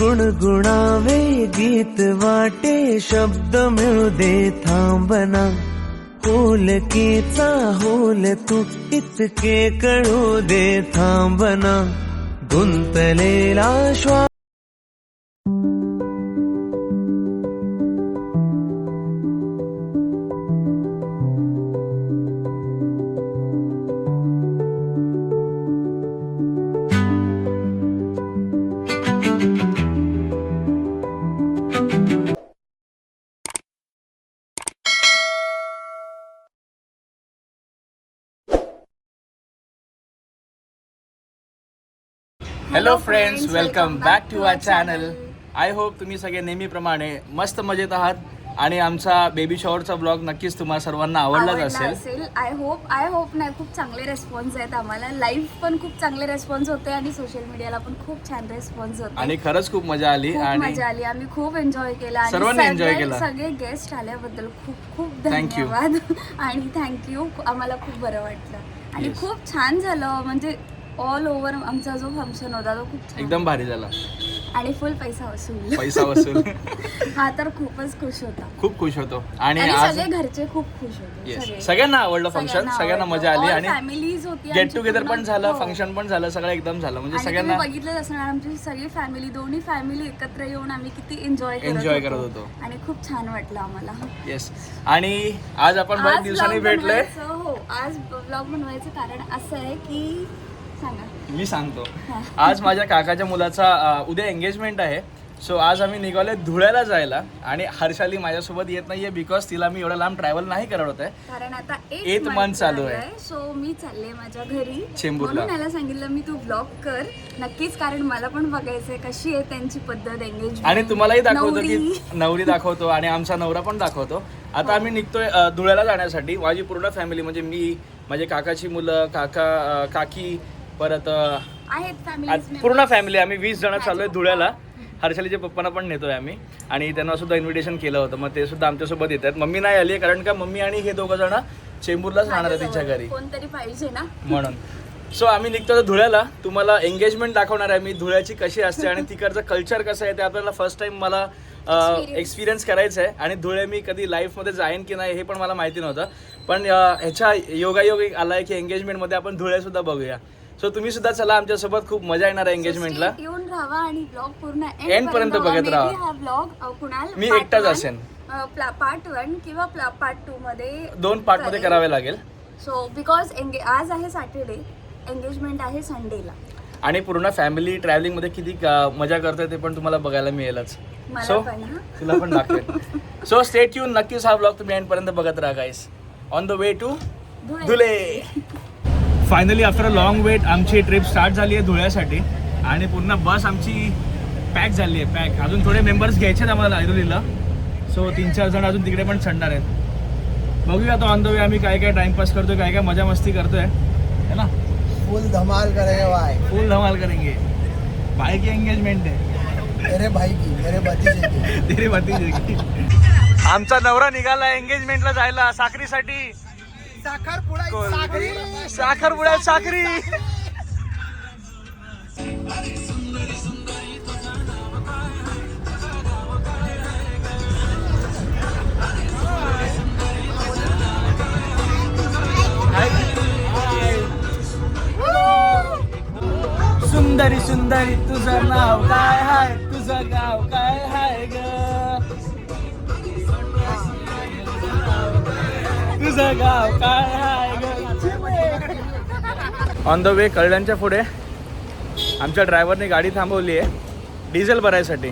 गुणगुणावे गीत वाटे शब्द मिळू दे थांबना होलकीचा होल तू इतके कळू दे थांबना गुंतलेला श्वास hello friends welcome back to our channel I hope तुम्ही सगळे नेहमीप्रमाणे मस्त मजेत आहात. आणि आमचा बेबी शॉवरचा ब्लॉग नक्कीच तुम्हाला सर्वांना आवडलाच आवडला असेल. असेल. आय होप आय होप नाही खूप चांगले रेस्पॉन्स आहेत आम्हाला. लाईव्ह पण खूप चांगले रेस्पॉन्स होते आणि सोशल मीडियाला पण खूप छान रेस्पॉन्स होते. आणि खरंच खूप मजा आली खूप आणि मजा आली. आम्ही खूप एन्जॉय केला आणि सर्वांनी enjoy सगळे- केला. सगळे गेस्ट आल्याबद्दल खूप खूप Thank you. धन्यवाद. आणि थँक्यू आम्हाला खूप बरं वाटलं. आणि Yes. खूप छान झालं. म्हणजे ऑल ओव्हर आमचा जो फंक्शन होता तो खूप छान एकदम भारी झाला. आणि फुल पैसा वसूल. पैसा वसूल. हा तर खूपच खुश होता. खूप खुश होतो. आणि आणि आज सगळे घरचे खूप खुश होते. सगळे. सगळ्यांना आवडलं फंक्शन सगळ्यांना मजा आली आणि फॅमिलीज होती गेट आमची टुगेदर पूर्ण. पण झालं हो. फंक्शन पण झालं सगळं एकदम झालं. म्हणजे आणि सगळ्यांना बघितलंच असणार आमची सगळी फॅमिली दोन्ही फॅमिली एकत्र येऊन आम्ही किती एन्जॉय Enjoy करत होतो. आणि खूप छान वाटलं आम्हाला. येस आणि आज आपण बरेच आज दिवसांनी vlog भेटलोय. बनवायचं- हो. आज ब्लॉग बनवायचं कारण असं आहे की मी सांगतो. हा. आज माझ्या काकाच्या मुलाचा उद्या एंगेजमेंट आहे. सो आज आम्ही निघालोय धुळ्याला जायला आणि हर्षाली माझ्यासोबत येत नाहीये बिकॉज तिला मी एवढा लांब ट्रॅव्हल नाही करत होते. कारण आता Eighth month चालू आहे. सो मी चालले माझ्या घरी. चेंबूरला. म्हणून याला सांगितलं मी तू ब्लॉग कर. नक्कीच कारण मला पण बघायचंय कशी आहे त्यांची पद्धत एंगेज आणि तुम्हालाही दाखवतो की नवरी. दाखवतो आणि आमचा नवरा पण दाखवतो. आता आम्ही निघतोय धुळ्याला जाण्यासाठी. माझी पूर्ण फॅमिली म्हणजे मी माझे काकाची मुलं काका काकी परत आज पूर्ण फॅमिली आम्ही वीस जण चाललोय धुळ्याला. हर्षालीच्या पप्पांना पण नेतोय आम्ही. आणि त्यांना सुद्धा इन्व्हिटेशन केलं होतं. मग ते सुद्धा आमच्यासोबत येत आहेत मम्मी नाही आली कारण का मम्मी आणि हे दोघं जण चेंबूरलाच राहणार आहे तिच्या घरी. कोणतरी पाहिजे ना. म्हणून. सो आम्ही निघतो धुळ्याला. तुम्हाला एंगेजमेंट दाखवणार आहे मी. धुळ्याची कशी असते आणि तिकडचं कल्चर कसं आहे ते आपल्याला फर्स्ट टाइम मला. एक्सपिरियन्स करायचं आहे. आणि धुळे मी कधी लाईफमध्ये जाईन की नाही हे पण मला माहिती नव्हतं. पण ह्याच्या योगायोग एक आलाय की एंगेजमेंटमध्ये आपण धुळे सुद्धा बघूया. सो तुम्ही सुद्धा चला आमच्यासोबत खूप मजा येणार आहे एंगेजमेंटला येऊन राहा आणि ब्लॉग पूर्ण End पर्यंत बघत राहा. ब्लॉग कुणाल मी एकटाच असेन. पार्ट वन किंवा पार्ट टू मध्ये दोन पार्टमध्ये करावे लागेल. सो बिकॉज आज आहे सॅटर्डे एंगेजमेंट आहे संडेला आणि पूर्ण फॅमिली ट्रॅव्हलिंगमध्ये किती अं, मजा करतोय ते पण तुम्हाला बघायला मिळेलच. सो तुला पण दाखवेल सो स्टेट येऊन नक्कीच हा ब्लॉग तुम्ही एंडपर्यंत बघत राहा guys on the way to. Dhule finally after a long wait आमची ट्रिप स्टार्ट झाली आहे धुळ्यासाठी. आणि पूर्ण बस आमची पॅक झाली आहे पॅक अजून थोडे मेंबर्स घ्यायचे आहेत आम्हाला ऐरोलीला. सो तीन चार जण अजून तिकडे पण चढणार आहेत. बघूया आता ऑन द वे आम्ही काय काय टाइमपास करतोय काय काय मजा मस्ती करतोय. है ना? फुल धमाल करेगा भाई. फुल धमाल करेंगे. भाई की एंगेजमेंट आहे. मेरे भाई की मेरे भतीजे की. तेरी भतीजे आमचा नवरा निघाला एंगेजमेंटला जायला साखरीसाठी. साखरपुडा साखरी. साखरपुड्यात साखरी. सुंदरी सुंदरी तुझं नाव काय हाय? तुझं गाव काय हाय ग? तुझं गाव ऑन द वे कळड्यांच्या पुढे आमच्या ड्रायव्हरने गाडी थांबवली आहे. डिझेल भरायसाठी.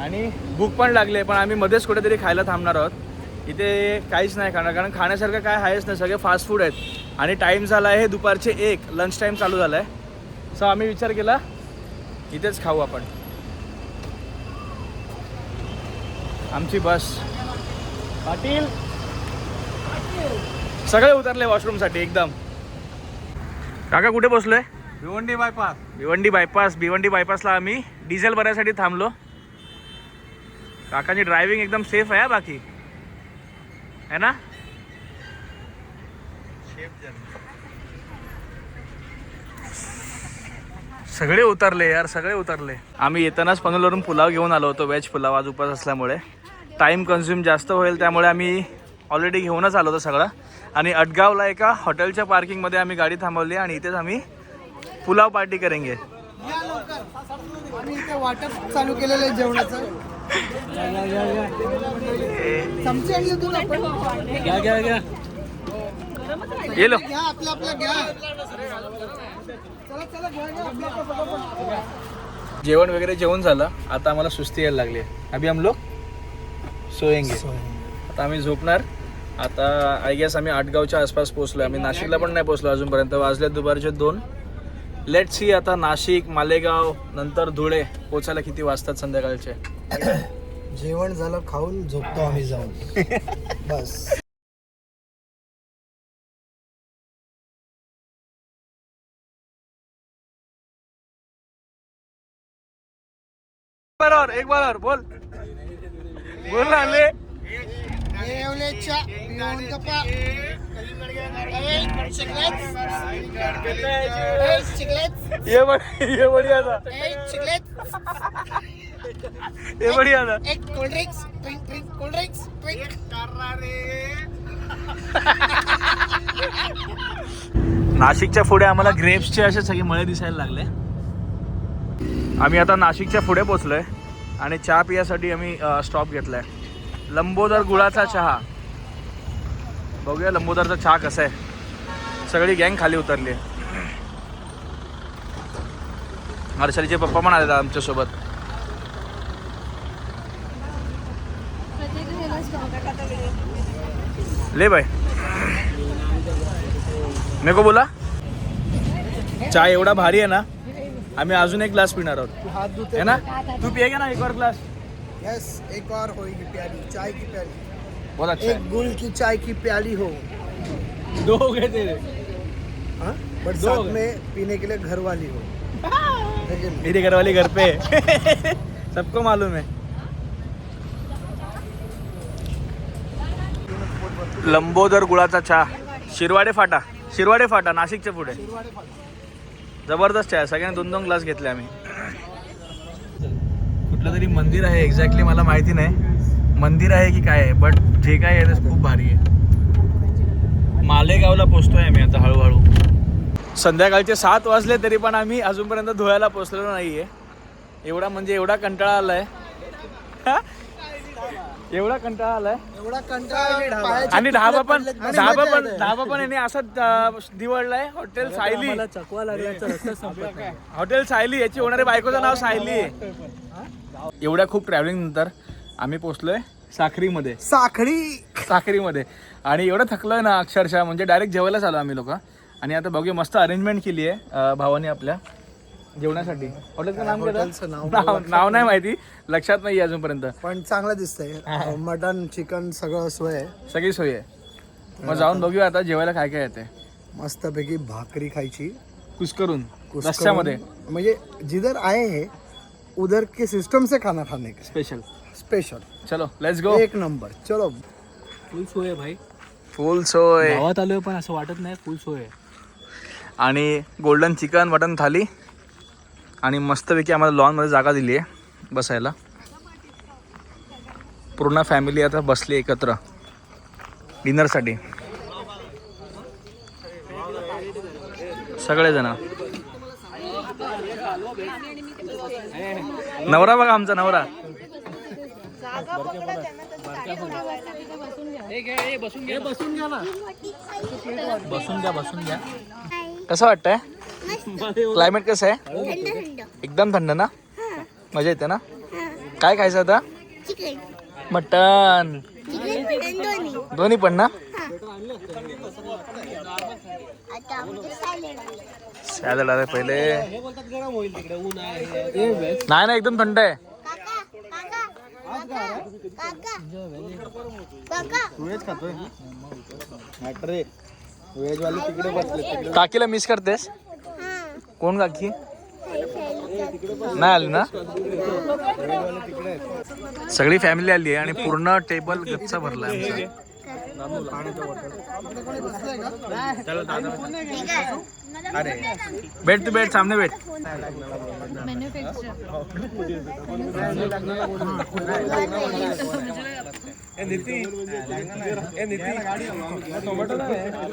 आणि भूक पण लागली आहे पण आम्ही मध्येच कुठेतरी खायला थांबणार आहोत. इथे काहीच नाही खाणार कारण खाण्यासारखं काय आहेच नाही सगळे फास्ट फूड आहेत. आणि टाईम झाला आहे दुपारचे एक लंच टाईम चालू झाला आहे सो आम्ही विचार केला इथेच खाऊ आपण. आमची बस. पाटील! सगळे उतरले वॉशरूमसाठी एकदम. काका कुठे बसलोय? भिवंडी बायपास. भिवंडी बायपास भिवंडी बायपासला आम्ही डिझेल भरायसाठी थांबलो. काकाची ड्रायव्हिंग एकदम सेफ आहे बाकी. है ना? सगळे उतरले यार सगळे उतरले. आम्ही येतानाच पनवेलवरून पुलाव घेऊन आलो होतो व्हेज पुलाव आज उपास असल्यामुळे. टाईम कन्झ्युम जास्त होईल त्यामुळे आम्ही ऑलरेडी घेऊनच आलो होतो सगळं. आणि अटगावला एका हॉटेलच्या पार्किंगमध्ये आम्ही गाडी थांबवली आणि इथेच आम्ही पुलाव पार्टी करेंगे. या लवकर. आम्ही इथे वाटप चालू केलेलं आहे जेवणाचं. चमचे आणले तू आपण. ये लो. घ्या आपलं आपलं घ्या. चला चला घ्या घ्या आपलं आपलं फटाफट. जेवण वगैरे जेवण झालं. आता आम्हाला सुस्ती यायला लागली अभि हम लोग सोएंगे आता आम्ही झोपणार. आता आय गेस आम्ही आटगावच्या आसपास पोहोचलो आम्ही नाशिकला पण नाही पोहोचलो अजूनपर्यंत. वाजले दुपारचे दोन. लेट सी आता नाशिक मालेगाव नंतर धुळे पोचायला किती वाजतात संध्याकाळचे. जेवण झालं खाऊन झोपतो आम्ही जाऊन. बस. बरोबर एक बरोबर बोल. बोल ना ले. येवलेच्या. ये बढ- ये बढ़िया था. ये बढ़िया था एक cold drinks drink drink cold drinks drink नाशिकच्या पुढे आम्हाला ग्रेप्सचे असे सगळे मळे दिसायला लागले. आम्ही आता नाशिकच्या पुढे पोचलोय आणि चहा पियासाठी आम्ही स्टॉप घेतलाय. लंबोदर गुळाचा चहा. बघूया लंबोदरचा चहा कसा आहे. सगळी गँग खाली उतरली हर्षलीचे पप्पा पण आले आमच्यासोबत. ले बाय नको बोला. चहा एवढा भारी आहे ना आम्ही अजून एक ग्लास पिणार आहोत. है ना? तू पिएगा ना एक और ग्लास यस एक और होगी प्याली चाय की प्याली। बहुत अच्छा एक गुल की चाय की प्याली हो। दो हो गए तेरे। हाँ? दो हो। में पीने के लिए घर वाली हो? मेरी घरवाली घर पे। सबको मालूम है। लंबोदर गुळाचा चहा। शिरवाडे फाटा। शिरवाडे फाटा नाशिकच्या पुढे। जबरदस्त चहा सगळ्यांनी दोन दोन ग्लास घेतले आम्ही. कुठलं तरी मंदिर आहे एक्झॅक्टली मला माहिती नाही. मंदिर आहे की काय आहे बट जे काय आहे ते खूप भारी आहे. मालेगावला पोचतोय आम्ही आता हळूहळू. संध्याकाळचे सात वाजले तरी पण आम्ही अजूनपर्यंत धुळ्याला पोचलेलो नाहीये. एवढा म्हणजे एवढा कंटाळा आलाय? एवढा कंटाळा आलाय. एवढा कंटाळा आणि ढाबा. पण ढाबा पण. ढाबा पण याने असं अं, निवडलाय हॉटेल सायली. हॉटेल सायली याची होणारी बायकोचं नाव सायली आहे. एवढ्या खूप ट्रॅव्हलिंग नंतर आम्ही पोहोचलोय साखरीमध्ये. साखरी. साखरीमध्ये. आणि एवढं थकलोय ना अक्षरशः म्हणजे डायरेक्ट जेवायलाच आलो आम्ही लोक. आणि आता बघूया मस्त अरेंजमेंट केली आहे भावाने आपल्या जेवणासाठी. हॉटेलचं नाव नाव नाव नाही माहिती. लक्षात नाही अजूनपर्यंत. पण चांगलं दिसतंय. मटन चिकन सगळं सोय आहे. सगळी सोय आहे. मग जाऊन बघूया आता जेवायला काय काय येते मस्तपैकी भाकरी खायची. कुस्करून. रस्त्यामध्ये. म्हणजे जिधर आए हैं उधर के सिस्टम से खाना खाने का स्पेशल स्पेशल चलो लेट्स गो एक नंबर चलो. फुल सोय आहे भाई. फुल सोय गावात आलोय पण असं वाटत नाही फुल सोय आहे. आणि गोल्डन चिकन मटन थाली. आणि मस्तपैकी आम्हाला लॉनमध्ये जागा दिली आहे बसायला. पूर्ण फॅमिली आता बसली एकत्र. डिनरसाठी सगळेजण. नवरा बघा आमचा नवरा. बसून घ्या बसून घ्या. कसं वाटतंय? क्लायमेट कसं आहे? एकदम थंड ना? मजा येते ना? काय खायचं आता? मटन दोन्ही पण ना? सॅलड आले पहिले. नाही ना एकदम थंड आहे. व्हेज वाले तिकडे बसले तिकडे. काकीला मिस करतेस? कोण काकी? नाही आली ना? सगळी फॅमिली आली आहे आणि पूर्ण टेबल गच्चा भरला आमचा. अरे. बैठ तू बैठ सामने बैठ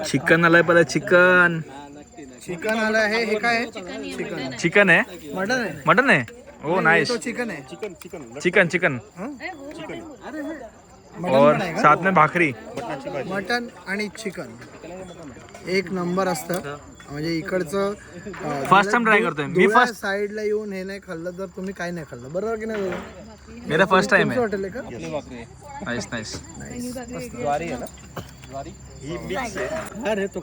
चिकन आलाय परत चिकन. चिकन आलं आहे हे काय चिकन चिकन आहे? मटन आहे. मटन आहे? हो नाइस तो चिकन आहे. चिकन चिकन मटन और आहे साथ में भाकरी. मटन आणि चिकन. एक नंबर असतं. म्हणजे इकडचं First time try करतोय. मी. first- साईडला येऊन हे नाही खाल्लं तर तुम्ही काय नाही खाल्लं. बरोबर की नाही? मेरा फर्स्ट टाइम तुमचं है हॉटेल आहे. का नाइस नाइस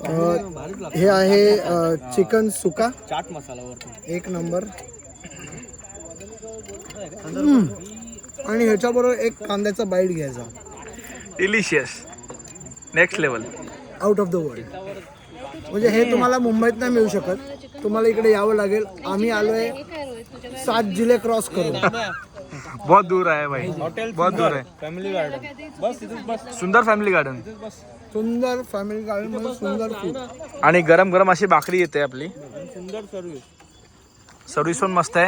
अं, हे आहे चिकन सुका. चाट मसाला एक नंबर. आणि ह्याच्याबरोबर एक कांद्याचा बाईट घ्यायचा. Delicious next level out of the world म्हणजे हे तुम्हाला मुंबईत नाही मिळू शकत. तुम्हाला इकडे यावं लागेल. आम्ही आलोय सात जिल्हे क्रॉस करून. बहुत दूर है भाई. बहुत दूर है फॅमिली गार्डन बस बस. Sundar family garden Sundar family garden सुंदर फूड आणि गरम गरम अशी भाकरी येते आपली. सुंदर सर्व्हिस सर्विस पण मस्त आहे.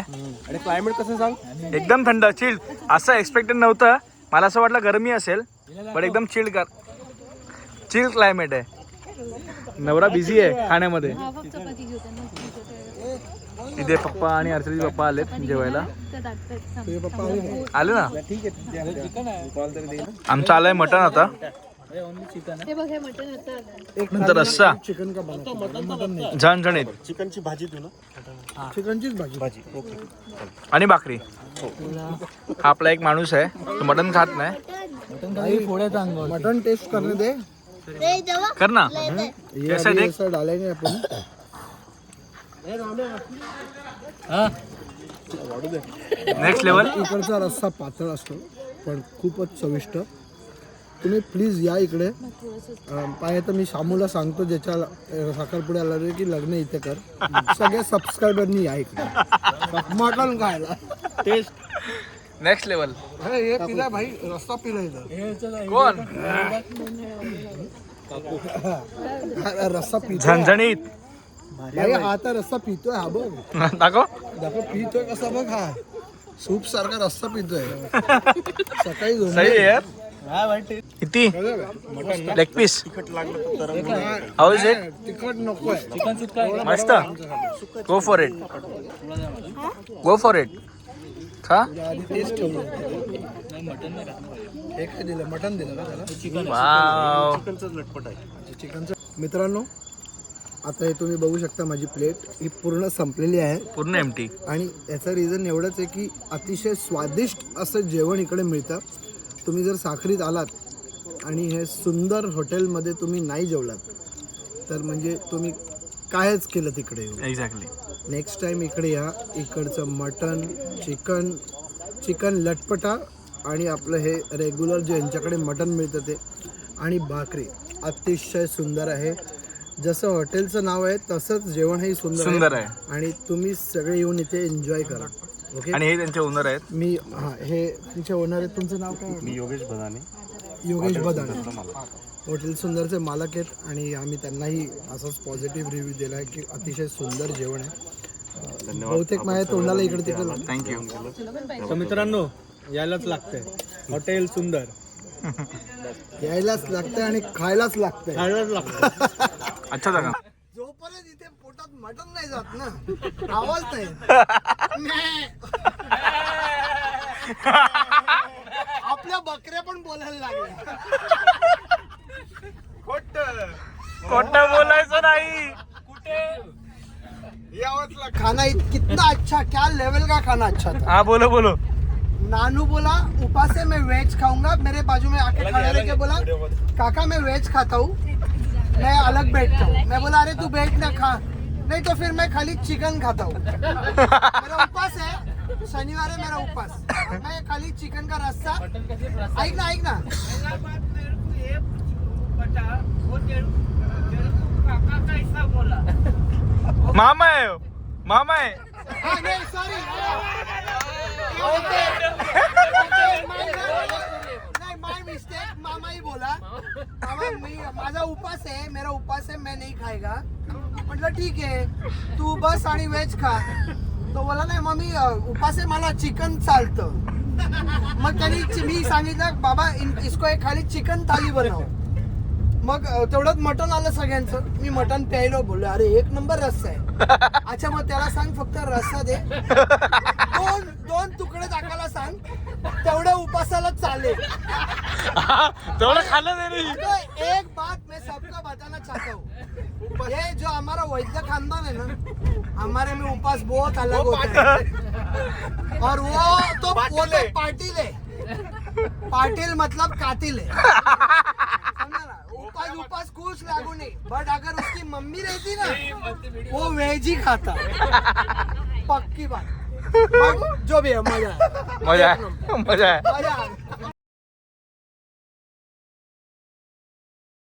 आणि क्लायमेट कसं सांग? एकदम थंड चिल्ड असं एक्सपेक्टेड नव्हतं. मला असं वाटलं गरमी असेल पण एकदम चिल्ड कर चिल क्लायमेट आहे. नवरा बिझी आहे खाण्यामध्ये. इथे पप्पा आणि अर्चनाचे पप्पा आलेत जेवायला? आले? ना? आमचं आलंय मटण आता. एक नंतर रस्सा. चिकन का बनवतो? मटन नाही. झणझणीत चिकनची भाजी देऊ ना? चिकनचीच भाजी. भाजी ओके. आणि भाकरी. हा आपला एक माणूस आहे तो मटण खात नाही. मटन टेस्ट करने दे. कर ना. कैसा देख? ऐसा डालेंगे अपन नेक्स्ट लेवल इकडचा रस्सा पातळ असतो पण खूपच चविष्ट. तुम्ही प्लीज या इकडे. पाहिजे तर मी शामूला सांगतो ज्याच्या अं, साखरपुड्याला आला की लग्न इथे कर. सगळ्या सबस्क्रायबरनी या इकडे. मटण खायला. नेक्स्ट लेवल अरे हे पिला भाई रस्ता पिला इथं. कोण? रस्सा पितो झणझणीत. हा आता रस्सा पितोय हा बघ. दाखव. दाखव पितोय कसा बघ हा. सूप सारखा रस्सा पितोय. सकाळी. सही आहे. यार किती? Leg piece how is it मस्त. Go for it go for it खा. हे मटन दिलं? मित्रांनो आता हे तुम्ही बघू शकता माझी प्लेट ही पूर्ण संपलेली आहे. पूर्ण एमटी आणि याचं रिझन एवढंच आहे की अतिशय स्वादिष्ट असं जेवण इकडे मिळतं. तुम्ही जर साखरीत आलात आणि हे सुंदर हॉटेलमध्ये तुम्ही नाही जेवलात तर म्हणजे तुम्ही कायच केलं तिकडे येऊन? एक्झॅक्टली नेक्स्ट टाइम इकडे या इकडचं मटन चिकन चिकन लटपटा आणि आपलं हे रेग्युलर जे यांच्याकडे मटन मिळतं ते. आणि भाकरी अतिशय सुंदर आहे. जसं हॉटेलचं नाव आहे तसंच जेवणही सुंदर सुंदर आहे. आणि तुम्ही सगळे येऊन इथे एन्जॉय करा. ओके. आणि हे त्यांचे ओनर आहेत. मी हा हे तुमचे ओनर आहेत. तुमचं नाव काय? मी योगेश भदाने योगेश बदाने. हॉटेल सुंदरचे मालक आहेत आणि आम्ही त्यांनाही असंच पॉझिटिव्ह रिव्ह्यू दिला आहे की अतिशय सुंदर जेवण आहे. बहुतेक माझ्या तोंडाला इकडे तिकडे थँक्यू तर मित्रांनो यायलाच लागतंय. हॉटेल सुंदर. यायलाच लागतंय आणि खायलाच लागतंय. खायलाच लागतं अच्छा जागा. मटन नाही जात ना. आवाज नाही आपल्या बकऱ्या पण बोलायला लागल्या. खोट. बोलायचं नाही. खाना इत- कितना अच्छा क्या लेवल का खाना अच्छा था. हा बोलो बोलो. नानू बोला ऊपर से मैं वेज खाऊंगा मेरे बाजू में आके खड़ा रह के बोला काका मैं वेज खाता हूँ मैं अलग बैठता हूँ। मैं बोला अरे तू बैठ ना खा। नहीं तो फिर मैं खाली चिकन खाता हूँ। मेरा उपवास है शनिवार है मेरा उपवास। मैं खाली चिकन का रस्ता ऐक ना ऐक ना। मामा है मामा है। सॉरी मामा ही बोला। मी माझा उपास है मेरा उपास है मैं नहीं खाएगा। ठीक आहे. तू बस आणि व्हेज खा. तो बोला नाही मम्मी अ, उपास आहे मला चिकन चालतं. मग त्यांनी मी सांगितलं बाबा इसको एक खाली चिकन थाली बनव. मग तेवढंच मटण आलं सगळ्यांचं. मी मटण प्यायलो बोललो अरे एक नंबर रस्सा आहे. अच्छा मग त्याला सांग फक्त रस्सा दे. दोन दोन तुकडे टाकायला सांग तेवढं उपासाला चालेल. तेवढं खाल्लं एक बात मैं सबको बताना चाहता हूँ ये जो हमारा वैद्य खानदान है ना हमारे में उपास बहुत अलग होता है। और वो तो वो तो पाटिल है पाटिल मतलब कातिल है। समझा ना? उपास उपास कुछ लागू नहीं। बट अगर उसकी मम्मी रहती ना वो वेज ही खाता। पक्की बात। जो भी है मजा है। मजा आहे मजा है।